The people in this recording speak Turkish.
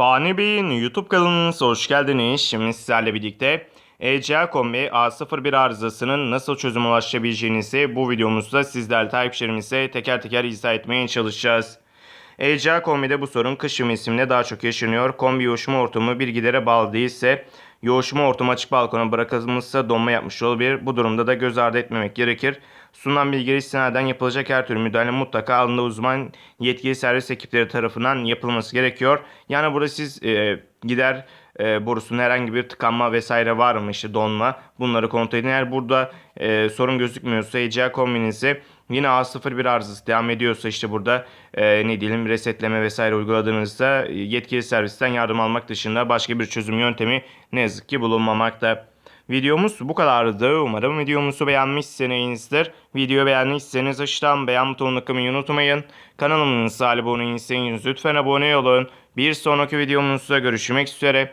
Fani Bey'in YouTube kanalınıza hoş geldiniz. Şimdi sizlerle birlikte ECA Kombi A01 arızasının nasıl çözüm ulaşabileceğinizi bu videomuzda sizlerle takipçilerimize teker teker izah etmeye çalışacağız. ECA Kombi'de bu sorun kış mevsiminde daha çok yaşanıyor. Kombi yoğuşma ortamı bir gidere bağlı değilse yoğuşma ortamı açık balkona bırakılmışsa donma yapmış olabilir. Bu durumda da göz ardı etmemek gerekir. Sunulan bilgileri istinaden yapılacak her türlü müdahale mutlaka alında uzman yetkili servis ekipleri tarafından yapılması gerekiyor. Yani burada siz e, gider e, borusunun herhangi bir tıkanma vesaire var mı işte donma bunları kontrol edin. Eğer burada e, sorun gözükmüyorsa ECA kombinizi yine A01 arızası devam ediyorsa işte burada e, ne diyelim resetleme vesaire uyguladığınızda e, yetkili servisten yardım almak dışında başka bir çözüm yöntemi ne yazık ki bulunmamakta. Videomuz bu kadardı. Umarım videomuzu beğenmişsinizdir. Videoyu beğendiyseniz aşağıdan beğen butonuna tıklamayı unutmayın. Kanalımın sahibi abone değilseniz lütfen abone olun. Bir sonraki videomuzda görüşmek üzere.